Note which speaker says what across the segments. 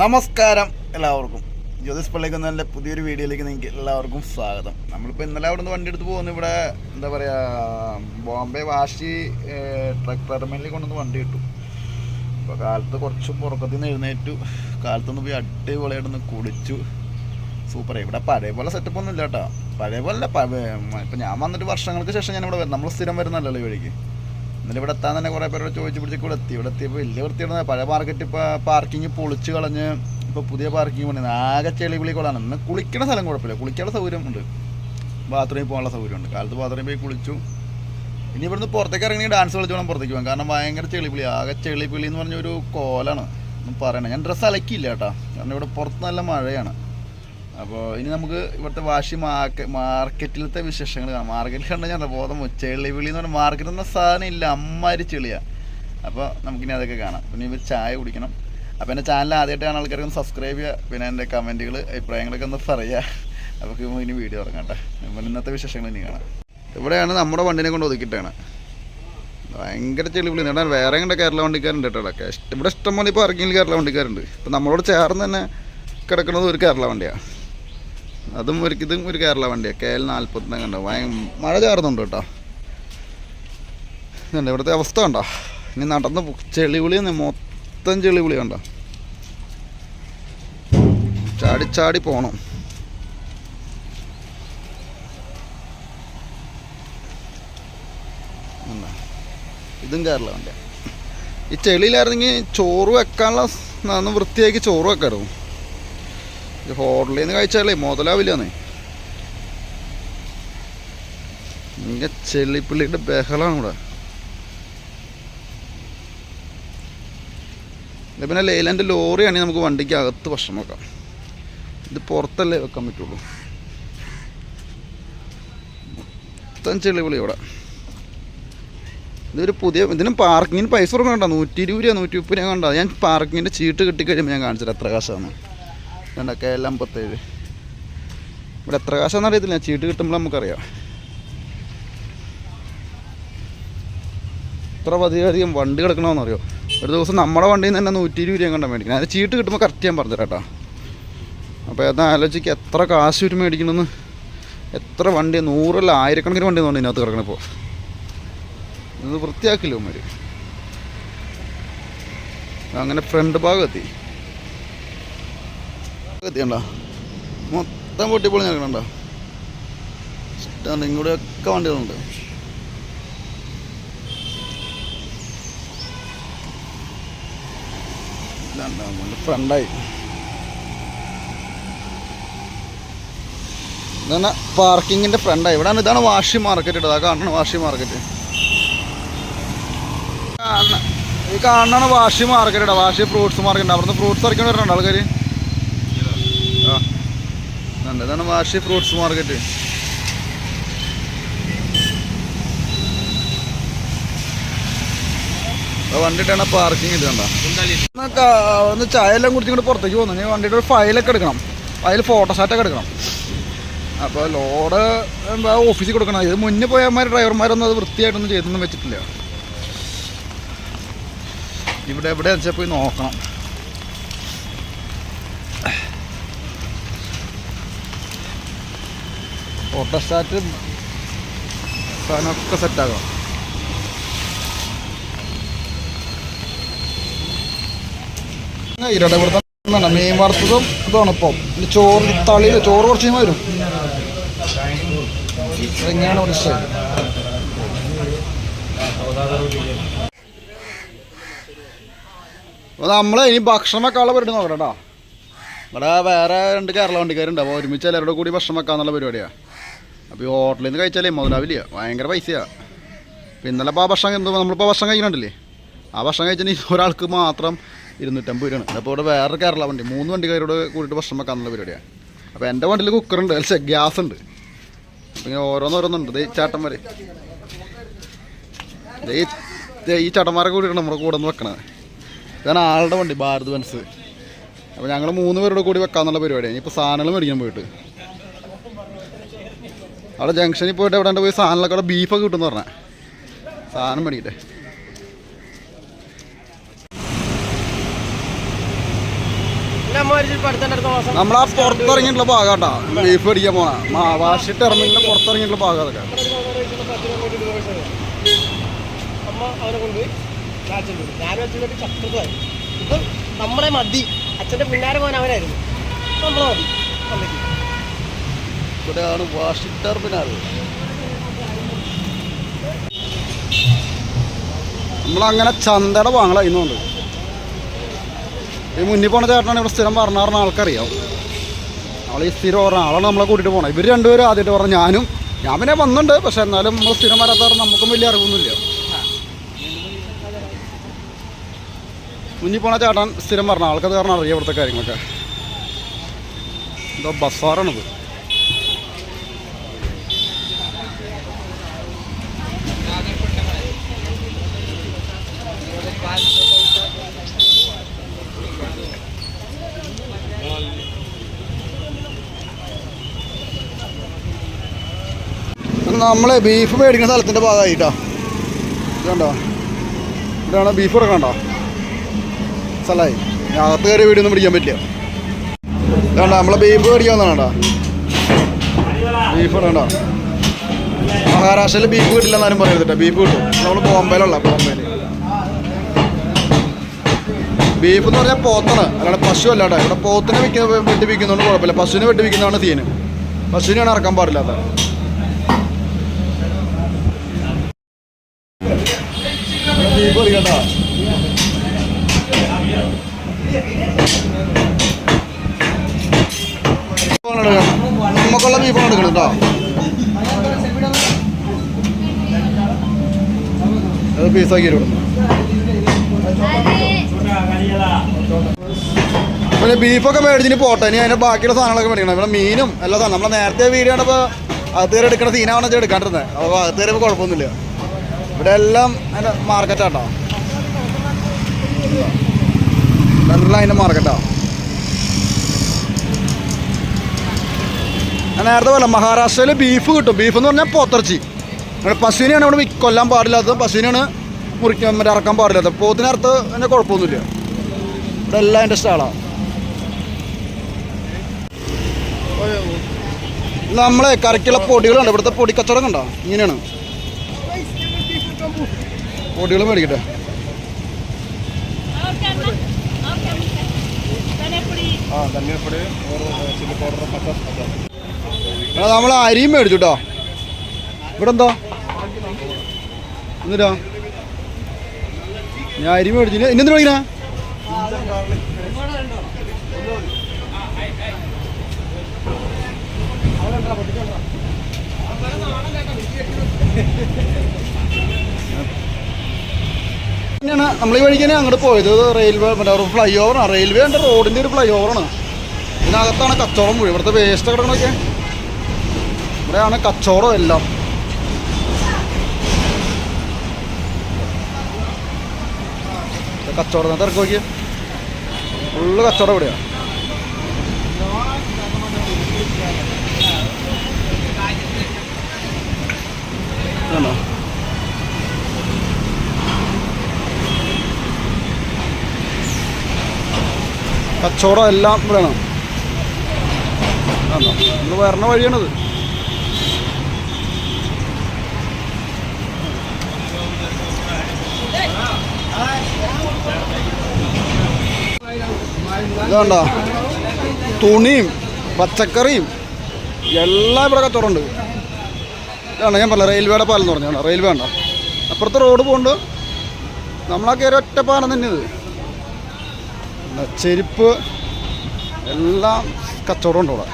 Speaker 1: നമസ്കാരം എല്ലാവർക്കും. ജ്യോതിസ് പള്ളിക്കുന്നതിന്റെ പുതിയൊരു വീഡിയോയിലേക്ക് നിങ്ങൾക്ക് എല്ലാവർക്കും സ്വാഗതം. നമ്മളിപ്പോൾ ഇന്നലെ അവിടെ നിന്ന് വണ്ടി എടുത്ത് പോകുന്നു. ഇവിടെ എന്താ പറയുക ബോംബെ വാഷി ട്രക്ക് ടെർമിനലിൽ കൊണ്ടുവന്ന് വണ്ടി കിട്ടും അപ്പോൾ കാലത്ത് കുറച്ച് പുറക്കത്തിൽ നിന്ന് എഴുന്നേറ്റു. കാലത്തൊന്ന് പോയി അടിപൊളിയായിട്ടൊന്ന് കുളിച്ചു. സൂപ്പർ. ഇവിടെ പഴയ പോലെ സെറ്റപ്പ് ഒന്നും ഇല്ല കേട്ടോ പഴയ പോലെ ഇപ്പം ഞാൻ വന്നിട്ട് വർഷങ്ങൾക്ക് ശേഷം ഞാൻ ഇവിടെ നമ്മൾ സ്ഥിരം വരുന്നല്ലോ ഈ വഴിക്ക്. ഇന്നലെ ഇവിടെ എത്താൻ തന്നെ കുറേ പേരോട് ചോദിച്ചു പിടിച്ച് ഇവിടെ എത്തി. ഇവിടെ എത്തിയപ്പോൾ വലിയ വൃത്തിയാണ് പഴയ മാർക്കറ്റ് ഇപ്പോൾ പാർക്കിങ് പൊളിച്ച് കളഞ്ഞ് ഇപ്പോൾ പുതിയ പാർക്കിങ് പണി ആകെ ചെളി വിളി കൊള്ളാണ് ഇന്ന് കുളിക്കണ സ്ഥലം കുഴപ്പമില്ല. കുളിക്കാനുള്ള സൗകര്യം ഉണ്ട്. ബാത്റൂമിൽ പോകാനുള്ള സൗകര്യമുണ്ട്. കാലത്ത് ബാത്റൂമിൽ പോയി കുളിച്ചു. ഇനി ഇവിടുന്ന് പുറത്തേക്ക് ഇറങ്ങി ഡാൻസ് കളിച്ച് വേണം പുറത്തേക്ക് പോകാൻ. കാരണം ഭയങ്കര ചെളിപ്പിളി ആകെ ചെളിപ്പിളി എന്ന് പറഞ്ഞൊരു കോലാണ്. ഒന്നും പറയണേ ഞാൻ ഡ്രസ്സ് അലക്കിയില്ല കേട്ടോ. കാരണം ഇവിടെ പുറത്ത് നല്ല മഴയാണ്. അപ്പോൾ ഇനി നമുക്ക് ഇവിടുത്തെ വാശി മാർക്കറ്റ് മാർക്കറ്റിലത്തെ വിശേഷങ്ങൾ കാണാം. മാർക്കറ്റിൽ കണ്ടാൽ ഞാൻ ബോധം ചെളി വിളി എന്ന് പറഞ്ഞാൽ മാർക്കറ്റിൽ നിന്ന് സാധനം ഇല്ല. അമ്മാരി ചെളിയാണ് അപ്പോൾ നമുക്കിനി അതൊക്കെ കാണാം. പിന്നെ ഇവർ ചായ കുടിക്കണം. അപ്പോൾ എന്റെ ചാനൽ ആദ്യമായിട്ട് കാണാൻ ആൾക്കാർക്ക് സബ്സ്ക്രൈബ് ചെയ്യുക. പിന്നെ എന്റെ കമന്റുകൾ അഭിപ്രായങ്ങളൊക്കെ ഒന്ന് പറയുക. അപ്പോൾ ഇനി വീഡിയോ ഇറങ്ങാം കേട്ടോ. അപ്പോൾ ഇന്നത്തെ വിശേഷങ്ങൾ ഇനി കാണാം. ഇവിടെയാണ് നമ്മുടെ വണ്ടിനെ കൊണ്ട് ഒതുക്കിയിട്ടാണ്. ഭയങ്കര ചെളി വിളി നേടാൻ വേറെ കണ്ട കേരള വണ്ടിക്കാരുണ്ട് കേട്ടോ ഇവിടെ. ഇഷ്ടം പോലെ ഇപ്പോൾ ഇറങ്ങിയിൽ കേരള വണ്ടിക്കാരുണ്ട്. ഇപ്പം നമ്മളോട് ചേർന്ന് തന്നെ കിടക്കുന്നത് ഒരു കേരള വണ്ടിയാണ് അതും ഒരു ഇതും ഒരു കേരള വണ്ടിയാണ് കെ എൽ നാൽപ്പത്തിനെ കണ്ടോ? ഭയ മഴ ചേർന്നുണ്ട് കേട്ടോ. ഇതുണ്ട്. ഇവിടുത്തെ അവസ്ഥ കണ്ടോ? ഇനി നടന്ന് പോ- ചെളി വിളി തന്നെ മൊത്തം ചെളി വിളി കണ്ടോ? ചാടി ചാടി പോകണം? ഇതും കേരള വണ്ടിയാണ് ഈ ചെളിയിലായിരുന്നെങ്കിൽ ചോറ് വെക്കാനുള്ള വൃത്തിയാക്കി ചോറ് വെക്കായിരുന്നു. ഈ ഹോട്ടലിൽ നിന്ന് കഴിച്ചാലേ മുതലാവില്ലെന്നേ. ഇങ്ങനെ ചെള്ളിപ്പിള്ളിയുടെ ബഹളാണ് ഇവിടെ. ഇത് പിന്നെ ലേലന്റെ ലോറിയാണെങ്കിൽ നമുക്ക് വണ്ടിക്ക് അകത്ത് ഭക്ഷണം വെക്കാം. ഇത് പുറത്തല്ലേ വെക്കാൻ പറ്റുള്ളൂ. മൊത്തം ചെളിവിളി ഇവിടെ. ഇതൊരു പുതിയ ഇതിന് പാർക്കിങ്ങിന് പൈസ കൊടുക്കണ്ട നൂറ്റി ഇരുപത് രൂപ നൂറ്റി മുപ്പത് രൂപ കണ്ടോ ഞാൻ പാർക്കിങ്ങിന്റെ ചീട്ട് കിട്ടിക്കഴിയുമ്പോൾ ഞാൻ കാണിച്ചത് എത്ര കാശാണ് വേണ്ട കെ എൽ അമ്പത്തേഴ്. ഇവിടെ എത്ര കാശാന്ന് അറിയത്തില്ല. ചീട്ട് കിട്ടുമ്പോൾ നമുക്കറിയാം. എത്ര അധികം വണ്ടി കിടക്കണമെന്നറിയോ ഒരു ദിവസം നമ്മുടെ വണ്ടിയിൽ നിന്ന് തന്നെ നൂറ്റി ഇരുപത് രൂപ കണ്ടാൽ മേടിക്കണം. അത് ചീട്ട് കിട്ടുമ്പോൾ കറക്റ്റ് ഞാൻ പറഞ്ഞു കേട്ടോ അപ്പോൾ ഏതാ ആലോചിക്ക് എത്ര കാശ് ഒരു മേടിക്കണമെന്ന് എത്ര വണ്ടി നൂറല്ല ആയിരക്കണക്കിന് വണ്ടി തോന്നുന്നു ഇതിനകത്ത് കിടക്കണിപ്പോൾ ഇത് വൃത്തിയാക്കില്ല അങ്ങനെ ഫ്രണ്ട് ഭാഗം എത്തി. എത്തിയണ്ട മൊത്തം പൊട്ടിപ്പൊളി നിൽക്കണ്ട ഇഷ്ടമാണ് ഇങ്ങോട്ടൊക്കെ വണ്ടികളുണ്ട്. ഫ്രണ്ടായി. ഇതാണ് പാർക്കിങ്ങിന്റെ ഫ്രണ്ടായി. ഇവിടെയാണ് ഇതാണ് വാഷി മാർക്കറ്റ് ആ കാണണം വാഷി മാർക്കറ്റ്. ഈ കാണാണ് വാഷി മാർക്കറ്റ് ഇടാം വാഷി ഫ്രൂട്ട്സ് മാർക്കറ്റ് അവിടുന്ന് ഫ്രൂട്ട്സ് ഇറക്കി വരുന്നുണ്ട് ആൾക്കാർ ഇതുണ്ട്. ഇതാണ് വാഷി ഫ്രൂട്ട്സ് മാർക്കറ്റ്. വണ്ടിട്ടാണ് പാർക്കിംഗ് ഇത് കണ്ട? ഒന്ന് ചായ എല്ലാം കുടിച്ച് ഇങ്ങോട്ട് പുറത്തേക്ക് പോകുന്നു വണ്ടിയുടെ ഒരു ഫയലൊക്കെ എടുക്കണം. ഫയൽ ഫോട്ടോസാറ്റൊക്കെ എടുക്കണം. അപ്പോൾ ലോഡ് എന്താ ഓഫീസിൽ കൊടുക്കണം. ഇത് മുന്നേ പോയമാർ ഡ്രൈവർമാരൊന്നും അത് വൃത്തിയായിട്ടൊന്നും ചെയ്തൊന്നും വെച്ചിട്ടില്ല. ഇവിടെ എവിടെയാണെന്ന് വെച്ചാൽ പോയി നോക്കണം. ഫോട്ടോസ്റ്റാറ്റ് സാധനമൊക്കെ സെറ്റാകാം ഇരടെ ഇവിടുത്തെ മീൻ വറുത്തതും ഇതാണ് ഇപ്പം. ഇനി ചോറ് തളിയിൽ ചോറ് കുറച്ച് കഴിയുമ്പോൾ വരും. എങ്ങനെയാണ് ഇവിടെ സ്റ്റൈൽ? അപ്പോൾ നമ്മൾ ഇനി ഭക്ഷണം വെക്കാനുള്ള പരിപാടി നോക്കണം കേട്ടോ. ഇവിടെ വേറെ രണ്ട് കേരള വണ്ടിക്കാരുണ്ട്. അപ്പോൾ ഒരുമിച്ച് എല്ലാവരുടെ കൂടി ഭക്ഷണം വെക്കാന്നുള്ള പരിപാടിയാണ് അപ്പോൾ ഈ ഹോട്ടലിൽ നിന്ന് കഴിച്ചാലേ മുതലാവില്ല ഭയങ്കര പൈസയാണ് അപ്പോൾ ഇന്നലെ ഇപ്പോൾ ആ ഭക്ഷണം എന്തോ നമ്മളിപ്പോൾ ഭക്ഷണം കഴിക്കണുണ്ടല്ലേ? ആ ഭക്ഷണം കഴിച്ചാൽ ഒരാൾക്ക് മാത്രം ഇരുന്നൂറ്റമ്പത് രൂപയാണ്. അപ്പോൾ ഇവിടെ വേറെ കേരള വണ്ടി മൂന്ന് വണ്ടിക്കാരോട് കൂടിയിട്ട് ഭക്ഷണം വെക്കാനുള്ള പരിപാടിയാണ് അപ്പോൾ എന്റെ വണ്ടിയിൽ കുക്കറുണ്ട് അല്ല ഗ്യാസ് ഉണ്ട്. അപ്പോൾ ഇങ്ങനെ ഓരോന്നോരോന്നുണ്ട്. ഈ ചേട്ടന്മാർ ഈ ചേട്ടന്മാരെ കൂടിയിട്ടാണ് നമ്മുടെ കൂടെ നിന്ന് വെക്കണത്. ഇതാണ് ആളുടെ വണ്ടി ഭാരത് ബൻസ് അപ്പോൾ ഞങ്ങൾ മൂന്ന് പേരുടെ കൂടി വെക്കാമെന്നുള്ള പരിപാടിയാണ് ഇപ്പോൾ സാധനങ്ങൾ മേടിക്കാൻ പോയിട്ട്. അവിടെ ജംഗ്ഷനിൽ പോയിട്ട് എവിടെ പോയി സാധനങ്ങളൊക്കെ അവിടെ ബീഫൊക്കെ കിട്ടുമെന്ന് പറഞ്ഞാൽ സാധനം
Speaker 2: മാസം
Speaker 1: നമ്മളാ പുറത്തിറങ്ങിയിട്ടുള്ള ഭാഗം കേട്ടോ ബീഫ് മേടിക്കാൻ പോണ. മാവാശി ടെർമിനലിന് പുറത്തിറങ്ങിയിട്ടുള്ള ഭാഗം അതൊക്കെ.
Speaker 2: നമ്മളെ മതി. അച്ഛന്റെ പിന്നാരെ പോകാൻ അവനായിരുന്നു നമ്മളെ മതി.
Speaker 1: ഇവിടെയാണ് വാഷി ടെർമിനൽ. നമ്മളങ്ങനെ ചന്തയുടെ വാങ്ങല ഇന്നുണ്ട് ഈ മുന്നിൽ പോണ ചേട്ടനാണ് ഇവിടെ സ്ഥിരം പറഞ്ഞാറുന്ന പറഞ്ഞ ആൾക്കറിയാം. നമ്മൾ ഈ സ്ഥിരം പറഞ്ഞ ആളാണ് നമ്മളെ കൂട്ടിയിട്ട് പോകണം ഇവർ രണ്ടുപേരും ആദ്യമായിട്ട് പറഞ്ഞു ഞാനും ഞാൻ പിന്നെ വന്നിട്ടുണ്ട്. പക്ഷെ എന്നാലും നമ്മൾ സ്ഥിരം വരാത്തവർ നമുക്കും വലിയ അറിവൊന്നുമില്ല. മുന്നിൽ പോണ ചേട്ടൻ സ്ഥിരം പറഞ്ഞ ആൾക്കത് കാരണം അറിയാം ഇവിടുത്തെ കാര്യങ്ങളൊക്കെ. എന്തോ ബസ്സാറാണിത് നമ്മൾ ബീഫ് മേടിക്കുന്ന സ്ഥലത്തിന്റെ ഭാഗമായിട്ടാ. കണ്ടോ? ഇവിടെയാണ് ബീഫ് ഇറക്കണ്ടോ സ്ഥലമായി. അകത്ത് കയറി വീടൊന്നും പിടിക്കാൻ പറ്റില്ല. ഇതാണ്ട നമ്മളെ ബീഫ് മേടിക്കാൻ വന്നാണ്ടാ ബീഫ് ഇടണ്ട മഹാരാഷ്ട്രയിൽ ബീഫ് കിട്ടില്ല എന്നാലും പറയരുത് ബീഫ് കിട്ടും. നമ്മൾ ബോംബെയിലുള്ള ബോംബെയിൽ ബീഫ് എന്ന് പറഞ്ഞാൽ പോത്താണ്. അല്ലാണ്ട് പശു അല്ല കേട്ടോ. ഇവിടെ പോത്തിനെ വെട്ടി വിൽക്കുന്നതുകൊണ്ട് കുഴപ്പമില്ല. പശുവിനെ വെട്ടി വിൽക്കുന്നതാണ് തീന്. പശുവിനെയാണ് ഇറക്കാൻ പാടില്ലാത്ത പീസാക്കി തരും പിന്നെ ബീഫൊക്കെ മേടിച്ചിട്ട് പോട്ടെ. ഇനി അതിന്റെ ബാക്കിയുള്ള സാധനങ്ങളൊക്കെ മേടിക്കണം. ഇവിടെ മീനും എല്ലാ സാധനം നമ്മൾ നേരത്തെ വീഡിയോ ആണ് അകത്ത് കയറി എടുക്കുന്ന സീനാണെന്ന് വെച്ചാൽ എടുക്കാണ്ടിരുന്നത് അപ്പോൾ അകത്ത് കയറിയപ്പോൾ കുഴപ്പമൊന്നുമില്ല. ഇവിടെ എല്ലാം അതിന്റെ മാർക്കറ്റാട്ടോ എല്ലാം അതിന്റെ മാർക്കറ്റാ ഞാൻ നേരത്തെ പോലെ മഹാരാഷ്ട്രയിൽ ബീഫ് കിട്ടും. ബീഫ് എന്ന് പറഞ്ഞാൽ പോത്തിറച്ചി പശുവിനെയാണ് ഇവിടെ കൊല്ലാൻ പാടില്ലാത്തത്. പശുവിനാണ് മുറിക്കാൻ മറ്റേ ഇറക്കാൻ പാടില്ലാത്തത് പോത്തിനറുത്ത് എന്നെ കുഴപ്പമൊന്നുമില്ല. ഇവിടെ എല്ലാം എന്റെ സ്റ്റാളാണ് നമ്മളെ കറിക്കുള്ള പൊടികളുണ്ട് ഇവിടുത്തെ പൊടി കച്ചവടം കണ്ടോ? ഇങ്ങനെയാണ്. പൊടികൾ മേടിക്കട്ടെ. നമ്മൾ അരിയും മേടിച്ചു കേട്ടോ ഇവിടെ എന്തിനാ ഞാൻ അരി മേടിച്ചില്ല. ഇന്നെന്ത് എന്തിനാ പിന്നെയാണ് നമ്മൾ ഈ വഴിക്ക് തന്നെ അങ്ങോട്ട് പോയത് റെയിൽവേ മറ്റേ ഫ്ലൈ ഓവറാണ് റെയിൽവേ ഉണ്ട് റോഡിന്റെ ഒരു ഫ്ലൈ ഓവറാണ് ഇതിനകത്താണ് കച്ചവടം മുഴുവൻ. ഇവിടുത്തെ വേസ്റ്റ് കിടക്കണമൊക്കെ ഇവിടെയാണ് കച്ചവടം എല്ലാം. കച്ചവടം തിരക്ക് നോക്കിയേ? ഫുള്ള് കച്ചവടം ഇതാണോ? കച്ചവടം എല്ലാം ഇവിടെയാണ്. നമ്മൾ വരണ വഴിയാണിത്. ഇതാണ്ടോ? തുണിയും പച്ചക്കറിയും എല്ലാം ഇവിടെ കച്ചവടമുണ്ട് ഇതാണ് ഞാൻ പറഞ്ഞ റെയിൽവേയുടെ പാലം എന്ന് പറഞ്ഞാണ് റെയിൽവേ ഉണ്ടോ അപ്പുറത്തെ റോഡ് പോകുന്നുണ്ട് നമ്മളാ കയറി ഒറ്റ പാലം തന്നെ ഇത്. ചെരുപ്പ് എല്ലാം കച്ചവടം ഉണ്ട് ഇവിടെ.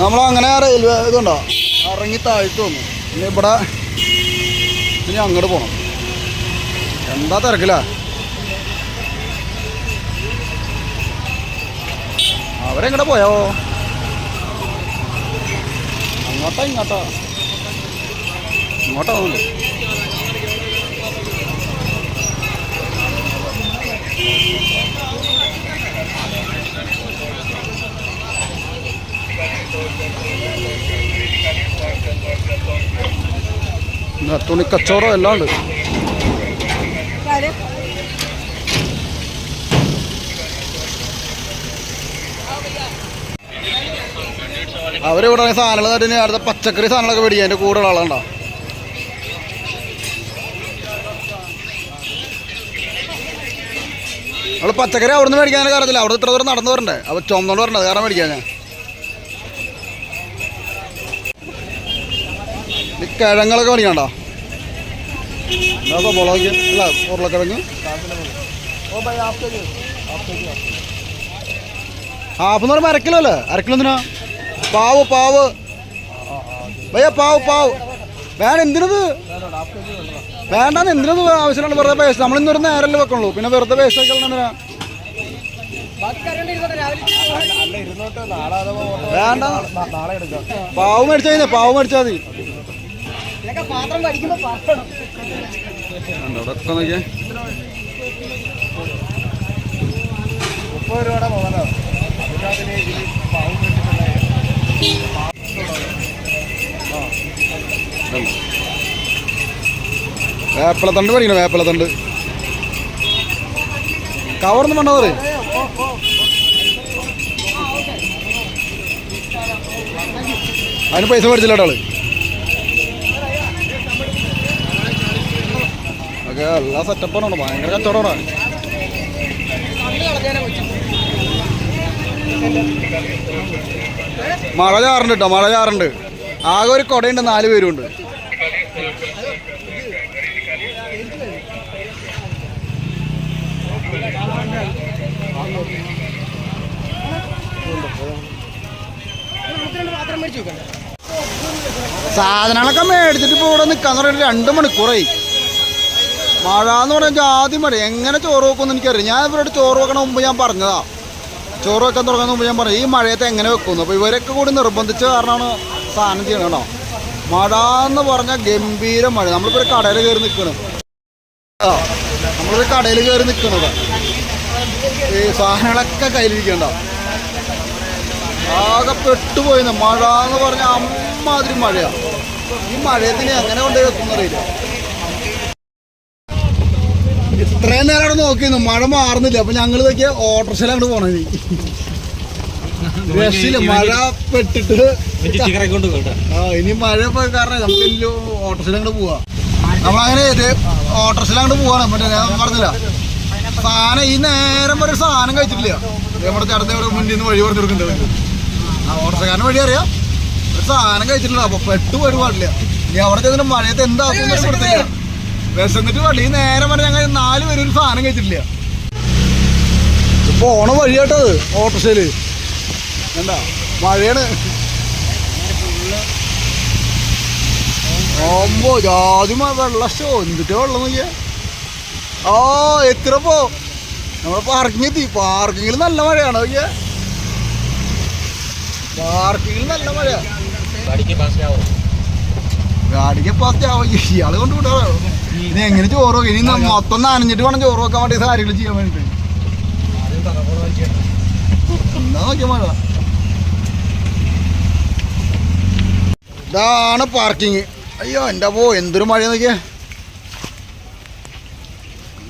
Speaker 1: നമ്മളങ്ങനെ റെയിൽവേ ഇതുണ്ടോ ഇറങ്ങി താഴ്ത്തു വന്നു. ഇനി ഇവിടെ ഇനി അങ്ങോട്ട് പോകണം എന്താ തിരക്കില്ല അവരെങ്ങോട്ട് പോയോ? അങ്ങോട്ടാ ഇങ്ങോട്ടാ? ഇങ്ങോട്ടാ തോന്നുന്നു പിന്നെ തുണി കച്ചവടം എല്ലാം ഉണ്ട്. അവരിവിടെ സാധനങ്ങൾ തന്നെ അടുത്ത പച്ചക്കറി സാധനങ്ങളൊക്കെ മേടിക്കുക അതിന്റെ കൂടെ ആളുണ്ടോ നമ്മൾ പച്ചക്കറി അവിടുന്ന് മേടിക്കാനൊക്കെ കാര്യത്തില്ല അവിടെ ഇത്ര ദൂരം നടന്നു വരണ്ടേ? അപ്പോൾ ചുമന്നോണ്ട് വരണ്ടേ? കാരണം മേടിക്കാൻ ഞാൻ. കിഴങ്ങളൊക്കെ മേടിക്കണ്ടോ അതൊക്കെ മുളക് അല്ല ഉരുളക്കിഴങ്ങ്. ഹാഫ് എന്ന് പറയുമ്പോൾ അരക്കിലോ അല്ലേ? അരക്കിലോ എന്തിനാ? പാവ് പാവ്. ഭയ്യ പാവ് പാവ്. വേണ്ട എന്തിനത്? വേണ്ടെന്ന് എന്തിനത് ആവശ്യമാണ് വെറുതെ പേശ നമ്മളിന്നൊരു നേരല്ലേ വെക്കുള്ളൂ. പിന്നെ വെറുതെ എന്തിനാ?
Speaker 2: അഥവാ
Speaker 1: വേണ്ട. പാവ് മേടിച്ചാൽ പാവ് മേടിച്ചാൽ മതി.
Speaker 2: ഇതൊക്കെ പാത്രം
Speaker 1: അവിടെയൊക്കെ നോക്കിയേ.
Speaker 2: മുപ്പത് രൂപയുടെ പാവം
Speaker 1: വേപ്പിലത്തണ്ട് മേടിക്കണം വേപ്പിലത്തണ്ട്. കവർന്ന് വേണ്ട പറയും അതിന് പൈസ മേടിച്ചില്ല കേട്ടോ ആൾ. ഒക്കെ എല്ലാ സെറ്റപ്പാണ് ഭയങ്കര കച്ചവടമാണ് മഴ ചാറുണ്ട് കേട്ടോ മഴ ചാറുണ്ട്. ആകെ ഒരു കുടയുണ്ട് നാല് പേരുണ്ട് സാധനങ്ങളൊക്കെ മേടിച്ചിട്ട് ഇപ്പോൾ ഇവിടെ നിൽക്കാന്ന് പറഞ്ഞിട്ട് രണ്ട് മണിക്കൂറായി. മഴ എന്ന് പറഞ്ഞാൽ ആദ്യം മഴ എങ്ങനെ ചോറ് വെക്കുമെന്ന് എനിക്കറിയാം ഞാൻ ഇവരോട് ചോറ് വെക്കണ മുമ്പ് ഞാൻ പറഞ്ഞതാ. ചോറ് വെക്കാൻ തുടങ്ങുന്ന മുമ്പ് ഞാൻ പറഞ്ഞു ഈ മഴയത്തെ എങ്ങനെ വെക്കുന്നു അപ്പോൾ ഇവരൊക്കെ കൂടി നിർബന്ധിച്ച കാരണമാണ് സാധനം ചെയ്യണം കേട്ടോ. മഴ എന്ന് പറഞ്ഞാൽ ഗംഭീര മഴ. നമ്മളിപ്പോൾ ഒരു കടയിൽ കയറി നിൽക്കണം. നമ്മളൊരു കടയിൽ കയറി നിൽക്കണത് ഈ സാധനങ്ങളൊക്കെ കയ്യിലിരിക്കണ്ട. ആകെ പെട്ടുപോയിന്ന്. മഴ എന്ന് പറഞ്ഞാൽ അമ്മാതിരി മഴയാണ് ഈ മഴയത്തിന് എങ്ങനെ കൊണ്ടുപോയി വെക്കുന്നറിയില്ല ഇത്രയും നേരം അവിടെ നോക്കിയിരുന്നു. മഴ മാറുന്നില്ല. അപ്പൊ ഞങ്ങൾ ഇതൊക്കെ ഓട്ടോറിക്ഷയിൽ അങ്ങോട്ട് പോണത്. രക്ഷയില്ല മഴ പെട്ടിട്ട് ആ ഇനി മഴ പോയ കാരണം നമുക്ക് ഓട്ടോറിക്ഷയിൽ അങ്ങോട്ട് പോവാ. നമ്മളങ്ങനെ ഓട്ടോറിക്ഷയിൽ അങ്ങോട്ട് പോവാണ്. മറ്റേ ഞാൻ പറഞ്ഞില്ല. സാധനം ഈ നേരം വരെ സാധനം കഴിച്ചിട്ടില്ല. നമ്മുടെ ചേട്ടന്റെ ഇവിടെ മുന്നിൽ നിന്ന് വഴി പറഞ്ഞു കൊടുക്കുന്നുണ്ട് ആ ഓട്ടോറിക്ഷക്കാരന് വഴി അറിയാം. ഒരു സാധനം കഴിച്ചിട്ടില്ല അപ്പൊ പെട്ടു പോയിട്ട് പാടില്ല. ഇനി അവിടെ ചെന്നിട്ട് മഴയത്ത് എന്താക്കും വിശന്നിട്ട് പാടില്ല. ഈ നേരം വരെ ഞങ്ങൾ നാല് ഒരു സാധനം കഴിച്ചിട്ടില്ല ഇപ്പൊ ഓണം വഴിയാട്ടത് ഓട്ടോറിക്ഷയിൽ. എന്താ മഴയാണ്. ഓമ്പോ ജാതി വെള്ളശോ വെള്ള ഷോ എന്തിട്ട് വെള്ളം നോക്കിയ. ആ എത്ര പോ. നമ്മളെ പാർക്കിംഗ് എത്തി പാർക്കിങ്ങിൽ നല്ല മഴയാണ് നോക്കിയ. പാർക്കിങ്ങിൽ നല്ല മഴയാ. ഗാഡിക്ക് ആവും ഇയാൾ കൊണ്ട് വിടാറോ ഇനി എങ്ങനെ ചോറ് വെക്കും? ഇനി മൊത്തം നനഞ്ഞിട്ട് വേണം ചോറ് വെക്കാൻ വേണ്ടി കാര്യങ്ങൾ ചെയ്യാൻ വേണ്ടിട്ട്. എന്താ നോക്കിയ മഴ ഇതാണ് പാർക്കിങ് അയ്യോ എന്റെ പോ? എന്തൊരു മഴ നോക്കിയാ.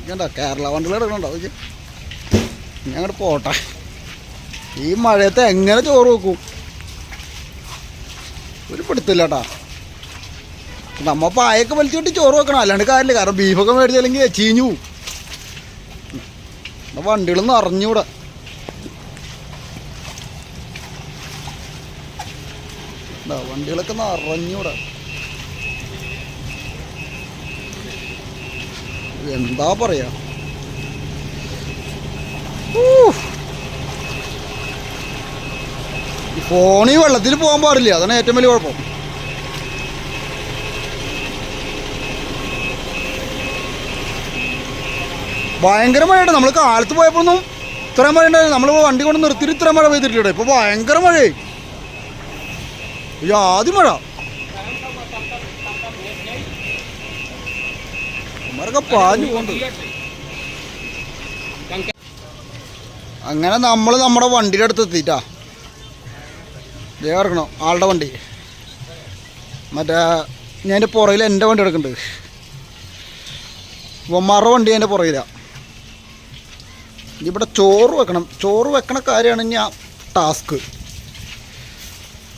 Speaker 1: കണ്ട കേരള വണ്ടികൾ എടുക്കണുണ്ടോ? നോക്കിയേ. ഞാൻ അങ്ങോട്ട് പോട്ടെ. ഈ മഴയത്ത് എങ്ങനെ ചോറ് വെക്കും? ഒരു പിടുത്തില്ല കേട്ടാ നമ്മ പായൊക്കെ വലിച്ചോട്ട് ചോറ് വെക്കണം. അല്ലാണ്ട് കാര്യമില്ല. കാരണം ബീഫൊക്കെ മേടിച്ചില്ലെങ്കിൽ ചീഞ്ഞു അറിഞ്ഞൂടെ. ഇതാ, വണ്ടികളൊക്കെ നിറഞ്ഞൂടെ എന്താ പറയാ? ഫോണി വെള്ളത്തിൽ പോകാൻ പാടില്ല. അതാണ് ഏറ്റവും വലിയ കുഴപ്പം. ഭയങ്കര മഴയുണ്ട് നമ്മൾ കാലത്ത് പോയപ്പോഴൊന്നും ഇത്ര മഴ ഉണ്ടായിരുന്നു നമ്മൾ വണ്ടി കൊണ്ട് നിർത്തിയിട്ട് ഇത്ര മഴ പെയ്തിട്ടില്ല ഇപ്പൊ ഭയങ്കര മഴയായി. ആദ്യം മഴ. അങ്ങനെ നമ്മൾ നമ്മുടെ വണ്ടിയുടെ അടുത്ത് എത്തിയിട്ടാ. ഇറക്കണോ ആളുടെ വണ്ടി. മറ്റേ ഞാൻ എന്റെ എന്റെ വണ്ടി എടുക്കുന്നുണ്ട് ഉമ്മാറുടെ വണ്ടി എന്റെ പുറകിലാണ് ഇവിടെ ചോറ് വെക്കണം. ചോറ് വെക്കണ കാര്യമാണ് ഞാൻ ടാസ്ക്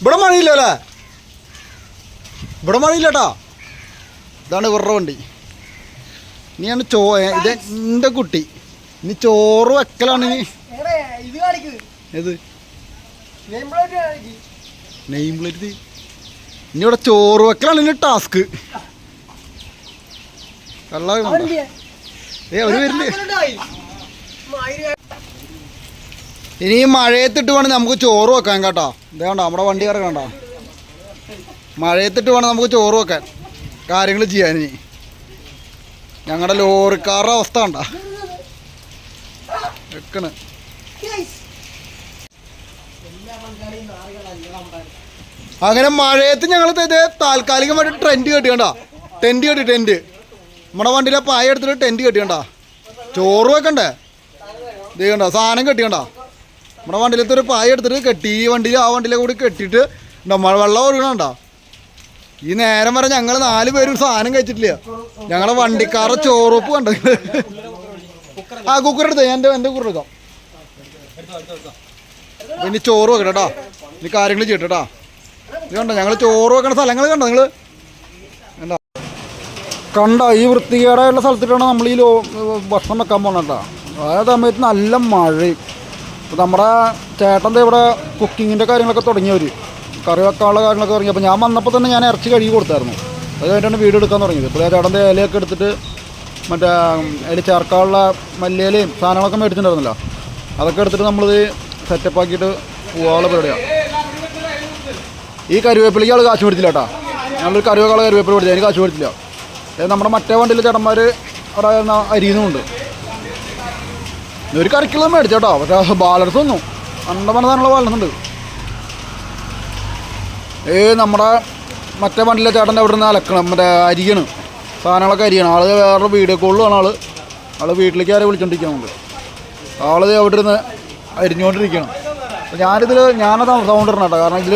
Speaker 1: ഇവിടെ മഴയില്ലല്ലേ ഇവിടെ മഴയില്ലട്ടാ. ഇതാണ് ഇവരുടെ വണ്ടി. ഇനിയാണ് ചോ ഇത് എന്റെ കുട്ടി. ഇനി ചോറ് വെക്കലാണ് ഇനി. ഏത്?
Speaker 3: നെയിം പ്ലേറ്റ്
Speaker 1: ഇനി ഇവിടെ ചോറ് വെക്കലാണ് ഇനി ടാസ്ക് കള്ള? ഏ അവർ വരില്ലേ ഇനി മഴയത്തിട്ട് വേണം നമുക്ക് ചോറ് വെക്കാൻ കേട്ടോ. ഇതേ കണ്ടോ നമ്മുടെ വണ്ടി ഇറങ്ങണ്ട മഴയത്തിട്ട് വേണം നമുക്ക് ചോറ് വെക്കാൻ. കാര്യങ്ങൾ ചെയ്യാൻ ഇനി. ഞങ്ങളുടെ ലോറിക്കാരുടെ അവസ്ഥ ഉണ്ടോ വെക്കണ്. അങ്ങനെ മഴയത്ത് ഞങ്ങൾ താൽക്കാലികമായിട്ട് ട്രെൻഡ് കെട്ടി കണ്ട? ടെന്റ് കെട്ടി ടെന്റ് നമ്മുടെ വണ്ടിയിലെ പായ എടുത്തിട്ട് ടെന്റ് കെട്ടി കണ്ട? ചോറ് വെക്കണ്ടേ? ഇത് സാധനം കെട്ടി കണ്ട? നമ്മുടെ വണ്ടിയിലത്തെ ഒരു പായ എടുത്തിട്ട് കെട്ടി ഈ വണ്ടിയിൽ ആ വണ്ടിയിലെ കൂടി കെട്ടിയിട്ട് നമ്മൾ വെള്ളം ഒഴുകണണ്ട ഈ നേരം വരെ ഞങ്ങൾ നാല് പേരും സാധനം കഴിച്ചിട്ടില്ല. ഞങ്ങളെ വണ്ടിക്കാരുടെ ചോറുപ്പ് കണ്ട? ആ കുക്കർ എടുത്തേ എന്റെ എന്റെ കുക്കർ എടുക്കാം. ഇനി ചോറ് കേട്ടോ. ഇനി കാര്യങ്ങൾ ചെയ്യട്ടെ കേട്ടോ. ഇത് കണ്ടോ ഞങ്ങൾ ചോറ് വെക്കണ സ്ഥലങ്ങൾ കണ്ടോ നിങ്ങൾ കണ്ടോ ഈ വൃത്തികേടായുള്ള സ്ഥലത്തിട്ടാണ് നമ്മൾ ഈ ഭക്ഷണം വെക്കാൻ പോകണം കേട്ടോ. ആ സമയത്ത് നല്ല മഴയും അപ്പോൾ നമ്മുടെ ചേട്ടന്റെ ഇവിടെ കുക്കിങ്ങിന്റെ കാര്യങ്ങളൊക്കെ തുടങ്ങിയവർ കറി വെക്കാനുള്ള കാര്യങ്ങളൊക്കെ തുടങ്ങി. അപ്പോൾ ഞാൻ വന്നപ്പോൾ തന്നെ ഞാൻ ഇറച്ചി കഴുകി കൊടുത്തായിരുന്നു. അത് കഴിഞ്ഞിട്ടാണ് വീഡിയോ എടുക്കാൻ തുടങ്ങിയത്. ഇപ്പോൾ ചേട്ടന്റെ ഇലയൊക്കെ എടുത്തിട്ട് മറ്റേ അതിൽ ചേർക്കാനുള്ള മല്ലിയിലയും സാധനങ്ങളൊക്കെ മേടിച്ചിട്ടുണ്ടായിരുന്നല്ലോ. അതൊക്കെ എടുത്തിട്ട് നമ്മളിത് സെറ്റപ്പ് ആക്കിയിട്ട് പോകാനുള്ള പരിപാടിയാണ് ഈ കരുവേപ്പിലേക്ക് ആൾ കാശ് മേടിച്ചില്ല കേട്ടോ. ഞങ്ങളൊരു കരുവേക്കാളെ കരുവേപ്പില മേടിച്ചു. അതിന് കാശ് മേടിച്ചില്ല. നമ്മുടെ മറ്റേ വണ്ടിയിലെ ചേട്ടന്മാർ അവിടെ അരിയുന്നുമുണ്ട്. ഒരു കറിക്കുള്ള മേടിച്ചു കേട്ടോ. പക്ഷേ ബാലൻസ് ഒന്നും അണ്ടമന സാധനമുള്ള ബാലൻസ് ഉണ്ട് ഏ നമ്മുടെ മറ്റേ വണ്ടിയിലെ ചേട്ടന്റെ അവിടെ നിന്ന് അലക്കണം? മറ്റേ അരിയണം. സാധനങ്ങളൊക്കെ അരിയണം. ആൾ വേറെ വീഡിയോ കോളിലാണ് ആൾ. ആൾ വീട്ടിലേക്ക് ആരെ വിളിച്ചോണ്ടിരിക്കുന്നുണ്ട്. ആൾ അവിടെ ഇരുന്ന് അരിഞ്ഞുകൊണ്ടിരിക്കണം അപ്പം ഞാനിതിൽ ഞാനത് സൗണ്ട് ഇടണം കേട്ടോ കാരണം ഇതിൽ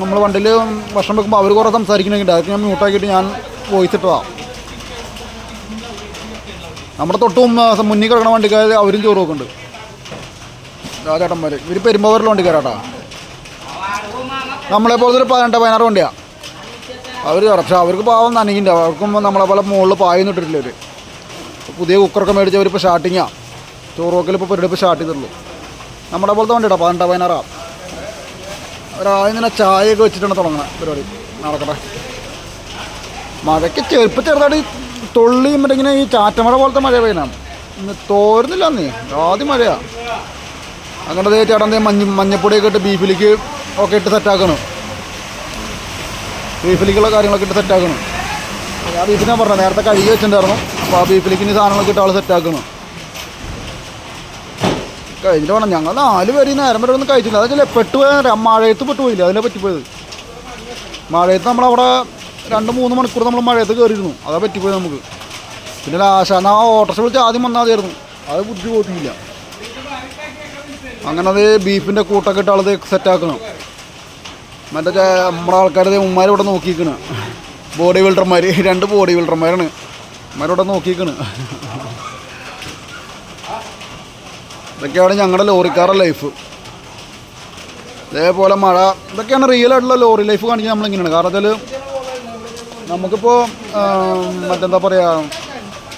Speaker 1: നമ്മൾ വണ്ടിയിൽ ഭക്ഷണം വെക്കുമ്പോൾ അവർ കുറേ സംസാരിക്കണമെങ്കിൽ അതൊക്കെ ഞാൻ മ്യൂട്ടാക്കിയിട്ട് ഞാൻ വോയിസ് ഇട്ടതാണ് നമ്മുടെ തൊട്ടും മുന്നിൽ കിടക്കണ വണ്ടിക്കാർ അവരും ചോറ് വെക്കുന്നുണ്ട്. ആ ചേട്ടന്മാർ ഇവർ പെരുമ്പാവൂരിലെ വണ്ടിക്കാരാട്ടാ. നമ്മളെ പോലത്തെ ഒരു പതിനെട്ട് പതിനാറ് വണ്ടിയാണ് അവർ പക്ഷെ അവർക്ക് പാവം നനകിന്റെ അവർക്കും നമ്മളെ പോലെ മുകളിൽ പായൊന്നും ഇട്ടിട്ടില്ല അവർ പുതിയ കുക്കറൊക്കെ മേടിച്ച് അവരിപ്പോൾ സ്റ്റാർട്ടിങ്ങാണ് ചോറ് വെക്കൽ ഇപ്പോൾ പരിപാടി സ്റ്റാർട്ട് ചെയ്തിട്ടുള്ളൂ നമ്മുടെ പോലത്തെ വണ്ടിയിടാം പതിനെട്ട് പതിനാറാം. ഒരാളെ തന്നെ ചായയൊക്കെ വെച്ചിട്ടാണ് തുടങ്ങുന്നത് പരിപാടി. നടക്കട്ടെ. മഴയ്ക്ക് ചെറുപ്പം ചെറുതായിട്ട് തുള്ളി മറ്റേ ഇങ്ങനെ ഈ ചാറ്റമഴ പോലത്തെ മഴ പെയ്യണം. തോരുന്നില്ല അന്നേ. ആദ്യം മഴയാ. അങ്ങനെ ദേ ചേട്ടൻ മഞ്ഞ മഞ്ഞപ്പൊടിയൊക്കെ ഇട്ട് ബീഫിലേക്ക് ഒക്കെ ഇട്ട് സെറ്റാക്കണം ബീഫിലേക്കുള്ള കാര്യങ്ങളൊക്കെ ഇട്ട് സെറ്റാക്കണം ഞാൻ ബീഫിനെ പറഞ്ഞത് നേരത്തെ കഴുകി വെച്ചിട്ടുണ്ടായിരുന്നു. അപ്പോൾ ആ ബീഫിലേക്ക് ഇനി സാധനങ്ങളൊക്കെ ഇട്ട് ആൾ സെറ്റാക്കണം കഴിഞ്ഞിട്ട് വേണം. ഞങ്ങൾ നാല് പേര് നേരം വരെ ഒന്നും കഴിച്ചില്ല. അതൊക്കെ പെട്ടുപോയാൽ മഴയത്ത് പെട്ടുപോയില്ല? അതിനെ പറ്റിപ്പോയത്. മഴയത്ത് നമ്മളവിടെ രണ്ട് മൂന്ന് മണിക്കൂർ നമ്മൾ മഴയത്ത് കയറിയിരുന്നു. അതാ പറ്റിപ്പോയി നമുക്ക്. പിന്നെ ലാശ എന്നാ ഓട്ടോറിക്ഷ വിളിച്ച് ആദ്യം വന്നാൽ മതിയായിരുന്നു. അത് ബുദ്ധി പോയിട്ടില്ല അങ്ങനെ അത് ബീഫിന്റെ കൂട്ടൊക്കെ ഇട്ട് ആളത് സെറ്റാക്കണം മറ്റേ നമ്മുടെ ആൾക്കാരത് ഉമ്മമാരും ഉമ്മാരിവിടെ നോക്കിക്കണ് ബോഡി ബിൽഡർമാർ രണ്ട് ബോഡി ബിൽഡർമാരാണ് ഉമ്മാരിവിടെ നോക്കിക്കണ് ഇതൊക്കെയാണ് ഞങ്ങളുടെ ലോറിക്കാരുടെ ലൈഫ് ഇതേപോലെ മഴ ഇതൊക്കെയാണ് റിയൽ ആയിട്ടുള്ള ലോറി ലൈഫ് കാണിക്കുന്നത് നമ്മളിങ്ങനെയാണ്. കാരണം വെച്ചാൽ നമുക്കിപ്പോൾ മറ്റെന്താ പറയുക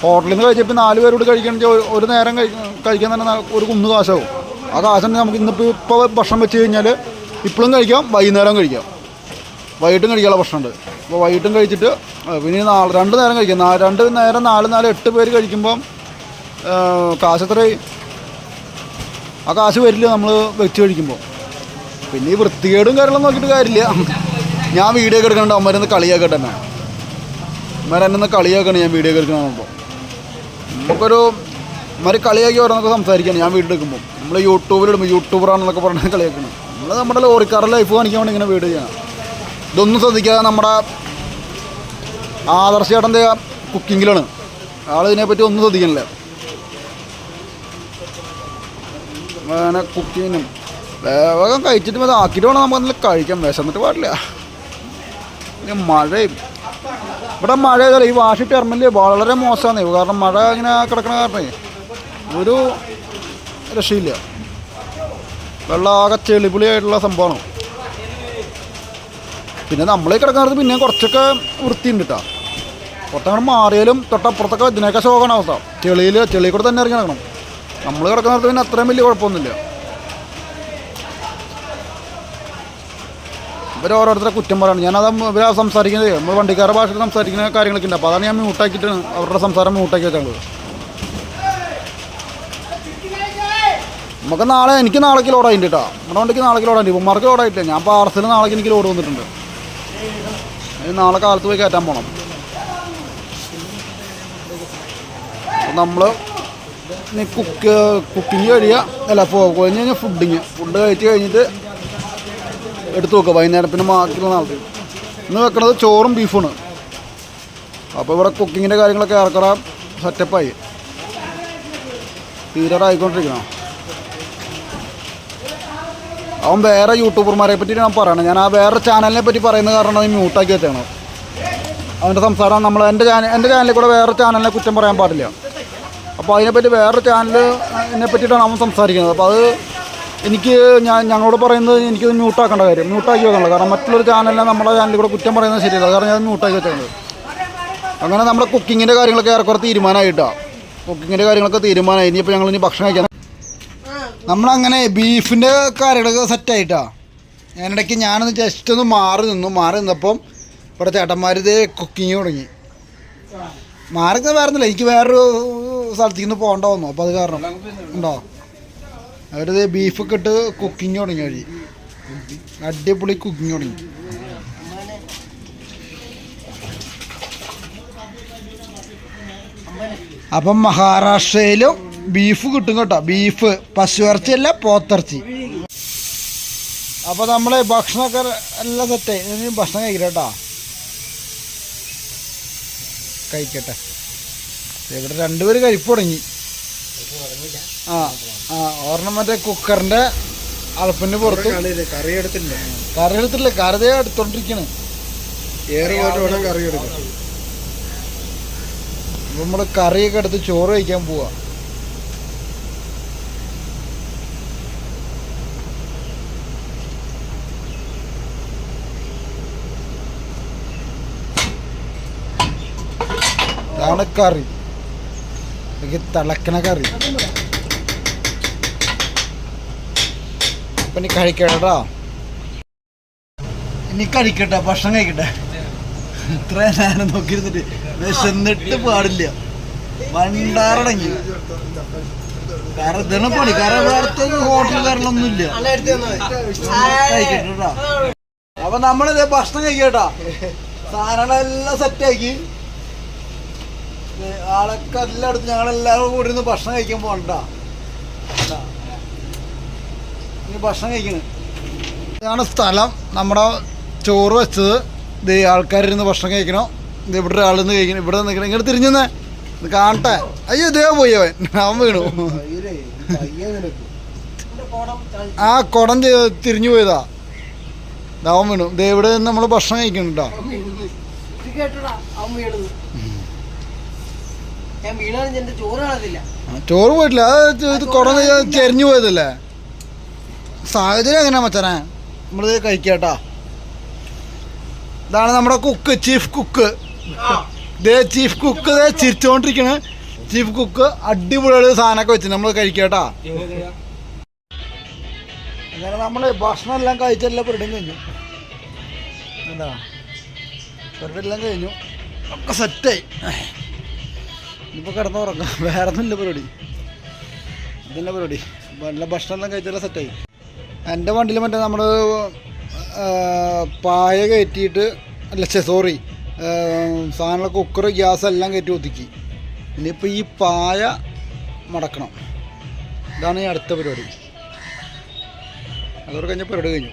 Speaker 1: ഹോട്ടലിൽ നിന്ന് കഴിച്ചപ്പോൾ നാല് പേരോട് കഴിക്കണമെങ്കിൽ ഒരു- നേരം കഴി കഴിക്കാൻ തന്നെ ഒരു കുന്ന് കാശാവും. ആ കാശ് നമുക്ക് ഇന്നിപ്പോൾ ഇപ്പോൾ ഭക്ഷണം വെച്ച് കഴിഞ്ഞാൽ ഇപ്പോഴും കഴിക്കാം വൈകുന്നേരം കഴിക്കാം. വൈകിട്ടും കഴിക്കാനുള്ള ഭക്ഷണമുണ്ട് അപ്പോൾ വൈകിട്ടും കഴിച്ചിട്ട് പിന്നെ നാല് രണ്ട് നേരം കഴിക്കാം. രണ്ട് നേരം നാല് നാല് എട്ട് പേര് കഴിക്കുമ്പം കാശ് എത്രയായി? ആ കാശ് വരില്ല നമ്മൾ വെച്ച് കഴിക്കുമ്പോൾ പിന്നെ ഈ വൃത്തികേടും കാര്യങ്ങളും നോക്കിയിട്ട് കാര്യമില്ല. ഞാൻ വീഡിയോ ഒക്കെ എടുക്കണ്ട അമ്മരുന്ന് കളിയാക്കട്ടെ തന്നെ അമ്മരെന്നെ കളിയാക്കണം ഞാൻ വീഡിയോ ഒക്കെ എടുക്കണമെന്നുമ്പോൾ നമുക്കൊരു അമ്മര് കളിയാക്കി ഓരോന്നൊക്കെ സംസാരിക്കണം. ഞാൻ വീട്ടിലെടുക്കുമ്പോൾ നമ്മൾ യൂട്യൂബിലിടുമ്പോൾ യൂട്യൂബറാണെന്നൊക്കെ പറഞ്ഞ് കളിയാക്കണം. നമ്മൾ നമ്മുടെ ലോറിക്കാരുടെ ലൈഫ് കാണിക്കാൻ വേണ്ടി ഇങ്ങനെ വീഡിയോ ചെയ്യണം ഇതൊന്നും ശ്രദ്ധിക്കാതെ നമ്മുടെ ആദർശ ചേട്ടന്റെ കുക്കിങ്ങിലാണ്. ആളിതിനെപ്പറ്റി ഒന്നും ശ്രദ്ധിക്കണില്ല. അങ്ങനെ കുക്കിങ്ങിനും വേഗം കഴിച്ചിട്ട് ആക്കിയിട്ട് വേണം നമുക്ക് നല്ല കഴിക്കാൻ. വിശന്നിട്ട് പാടില്ല. മഴയും ഇവിടെ മഴ ചെയ്താൽ ഈ വാഷി ടെർമിനൽ വളരെ മോശമാണ്. കാരണം മഴ ഇങ്ങനെ കിടക്കണ കാരണേ ഒരു രക്ഷയില്ല. വെള്ളം ആകെ ചെളിപുളിയായിട്ടുള്ള സംഭവമാണ്. പിന്നെ നമ്മളീ കിടക്കുന്നത് പിന്നെ കുറച്ചൊക്കെ വൃത്തിയുണ്ട് കേട്ടോ പുറത്തങ്ങനെ മാറിയാലും തൊട്ടപ്പുറത്തൊക്കെ ഇതിനൊക്കെ ശോകണ അവസ്ഥ ചെളിയിൽ ചെളി കൂടെ തന്നെ ഇറങ്ങി നടക്കണം. നമ്മൾ കിടക്കുന്നിടത്ത് പിന്നെ അത്രയും വലിയ കുഴപ്പമൊന്നുമില്ല. ഇവർ ഓരോരുത്തരെ കുറ്റം പറയണം. ഞാനത് ഇവർ സംസാരിക്കുന്നത്. നമ്മൾ വണ്ടിക്കാരുടെ ഭാഷയിൽ സംസാരിക്കുന്ന കാര്യങ്ങളൊക്കെ ഉണ്ട്. അപ്പോൾ അതാണ് ഞാൻ മ്യൂട്ടാക്കിയിട്ട് അവരുടെ സംസാരം മ്യൂട്ടാക്കി വെച്ചാൽ നമുക്ക് നാളെ എനിക്ക് നാളേക്ക് ലോഡായിട്ടുണ്ട് കേട്ടോ നമ്മുടെ വണ്ടിക്ക് നാളേക്ക് ലോഡായിട്ട് ഇവന്മാർക്ക് ലോഡായിട്ടില്ല ഞാൻ പാർസൽ നാളേക്ക് എനിക്ക് ലോഡ് വന്നിട്ടുണ്ട്. നാളെ കാലത്ത് പോയി കയറ്റാൻ പോകണം നമ്മൾ കുക്ക് കുക്കിങ് കഴിയുക. അല്ല കഴിഞ്ഞ് കഴിഞ്ഞാൽ ഫുഡിങ് ഫുഡ് കഴിച്ച് കഴിഞ്ഞിട്ട് എടുത്തു വെക്കുക വൈകുന്നേരം പിന്നെ ബാക്കിയുള്ള നാളത്തെ. ഇന്ന് വെക്കണത് ചോറും ബീഫുമാണ്. അപ്പോൾ ഇവിടെ കുക്കിങ്ങിന്റെ കാര്യങ്ങളൊക്കെ ഏറെക്കുറെ സെറ്റപ്പായി തീരാറായിക്കൊണ്ടിരിക്കണം? അവൻ വേറെ യൂട്യൂബർമാരെ പറ്റി ഞാൻ പറയണം. ഞാൻ ആ വേറെ ചാനലിനെ പറ്റി പറയുന്ന കാരണം മ്യൂട്ടാക്കി വെച്ചാണ് അവന്റെ സംസാരം നമ്മൾ എന്റെ ചാനൽ എന്റെ ചാനലിൽ കൂടെ വേറെ ചാനലിനെ കുറ്റം പറയാൻ പാടില്ല. അപ്പോൾ അതിനെപ്പറ്റി വേറെ ചാനൽ എന്നെ പറ്റിയിട്ടാണ് അവൻ സംസാരിക്കുന്നത്. അപ്പോൾ അത് എനിക്ക് ഞാൻ ഞങ്ങളോട് പറയുന്നത് എനിക്കത് മ്യൂട്ടാക്കേണ്ട കാര്യം. മ്യൂട്ടാക്കി വെക്കണല്ലോ കാരണം മറ്റുള്ളൊരു ചാനലിനെ നമ്മുടെ ചാനലിൽ കൂടെ കുറ്റം പറയുന്നത് ശരിയല്ല. കാരണം ഞാൻ മ്യൂട്ടാക്കി വെച്ചത് അങ്ങനെ നമ്മുടെ കുക്കിങ്ങിന്റെ കാര്യങ്ങളൊക്കെ ഏറെക്കുറെ തീരുമാനമായിട്ടാണ് കുക്കിങ്ങിന്റെ കാര്യങ്ങളൊക്കെ തീരുമാനമായി. ഇനിയിപ്പോൾ ഞങ്ങൾ ഇനി ഭക്ഷണം കഴിക്കാൻ നമ്മളങ്ങനെ ബീഫിന്റെ കാര്യങ്ങളൊക്കെ സെറ്റായിട്ടാണ് ഞാനിടയ്ക്ക് ഞാനൊന്ന് ജസ്റ്റ് ഒന്ന് മാറി നിന്നു. മാറി നിന്നപ്പം ഇവിടെ ചേട്ടന്മാർ ഇത് കുക്കിങ് തുടങ്ങി. മാറി വേറെ ഒന്നുമില്ല. എനിക്ക് വേറൊരു സ്ഥലത്തേക്ക് നിന്ന് പോകേണ്ട വന്നു. അപ്പോൾ അത് കാരണം. ഉണ്ടോ? അവരിത് ബീഫൊക്കെ ഇട്ട് കുക്കിങ് തുടങ്ങി അവർ. അടിപൊളി കുക്കിങ് തുടങ്ങി. അപ്പം മഹാരാഷ്ട്രയിലും ബീഫ് കിട്ടും കേട്ടോ. ബീഫ് പശു അല്ല പോത്തിറച്ചി അപ്പോൾ നമ്മൾ ഭക്ഷണമൊക്കെ എല്ലാം ഇനി ഭക്ഷണം കഴിക്കട്ടെ കേട്ടോ. കഴിക്കട്ടെ. ഇവിടെ രണ്ടുപേര് കഴിപ്പ് തുടങ്ങി. ആ ആ ഒരെണ്ണം മറ്റേ കുക്കറിന്റെ അളപ്പിന്റെ പുറത്ത്.
Speaker 4: കറി എടുത്തില്ല
Speaker 1: കറി എടുത്തില്ല കറി എടുത്തോണ്ടിരിക്കണ്.
Speaker 4: ഏറെ പോയിട്ട് വേണം കറി എടുക്കാം
Speaker 1: നമ്മൾ കറിയൊക്കെ എടുത്ത് ചോറ് കഴിക്കാൻ പോവാ. ഇതാണ് കറി. എനിക്ക് തിളക്കണ കറി. അപ്പൊ ഇനി കഴിക്കട്ടോ ഇനി കഴിക്കട്ടെ ഭക്ഷണം കഴിക്കട്ടെ. ഇത്ര നേരം നോക്കിയിരുന്നിട്ട് വിശന്നിട്ട് പാടില്ല. വണ്ടാറടങ്ങി. കാരണം പണി. കാരണം ഇവിടെ അടുത്തൊരു
Speaker 5: മതി.
Speaker 1: കഴിക്കട്ടാ അപ്പൊ നമ്മളിത് ഭക്ഷണം കഴിക്കട്ടാ. സാധനങ്ങളെല്ലാം സെറ്റാക്കി ആളൊക്കെ എല്ലായിടത്തും ഞങ്ങളെല്ലാവരും കൂടി ഇരുന്ന് ഭക്ഷണം കഴിക്കാൻ പോകണ്ട. ഭക്ഷണം കഴിക്കണേ. ഇതാണ് സ്ഥലം. നമ്മുടെ ചോറ് വെച്ചത്. ഇത് ആൾക്കാരിരുന്ന് ഭക്ഷണം കഴിക്കണം? ഇത് ഇവിടെ ഒരാളിന്ന് കഴിക്കണം? ഇവിടെ നിൽക്കണം. ഇങ്ങനെ തിരിഞ്ഞെന്നേ ഇത് കാണട്ടെ. അയ്യോ ഇതേ പോയി അവൻ. അവൻ വീണു. ആ കുടം തിരിഞ്ഞു പോയതാ. അവൻ വീണു. ദേവിടെ നമ്മൾ ഭക്ഷണം കഴിക്കണുണ്ടോ
Speaker 5: ഇത് ചോറ്
Speaker 1: പോയിട്ടില്ല. അത് ഇത് കുടം ചെരിഞ്ഞു പോയതല്ലേ? സാഹചര്യം എങ്ങനെയാ മച്ചനെ? നമ്മളിത് കഴിക്കാട്ടാ. ഇതാണ് നമ്മുടെ കുക്ക് ചീഫ് കുക്ക്. ദേ ചീഫ് കുക്ക് ദേ ചിരിച്ചോണ്ടിരിക്കണ. ചീഫ് കുക്ക് അടിപൊളിയുള്ള സാധനമൊക്കെ വെച്ച് നമ്മൾ കഴിക്കാട്ടാ. അങ്ങനെ നമ്മൾ ഭക്ഷണം എല്ലാം കഴിച്ചെല്ലാം പെരുടും കഴിഞ്ഞു. എന്താ? പെരുടെല്ലാം കഴിഞ്ഞു. ഒക്കെ സെറ്റായി ഇനിയിപ്പോൾ കിടന്നുറങ്ങാം. വേറെ ഒന്നുമില്ല പരിപാടി. ഇതന്നെ പരിപാടി. നല്ല ഭക്ഷണം എല്ലാം കഴിച്ചെല്ലാം സെറ്റായി എന്റെ വണ്ടിയിൽ മറ്റേ നമ്മൾ പായ കയറ്റിയിട്ട് അല്ല സോറി സാധനങ്ങൾ കുക്കർ ഗ്യാസ് എല്ലാം കയറ്റി ഒതുക്കി. ഇനിയിപ്പോൾ ഈ പായ മടക്കണം. ഇതാണ് ഈ അടുത്ത പരിപാടി. അതോടെ കഴിഞ്ഞ പരിപാടി കഴിഞ്ഞു.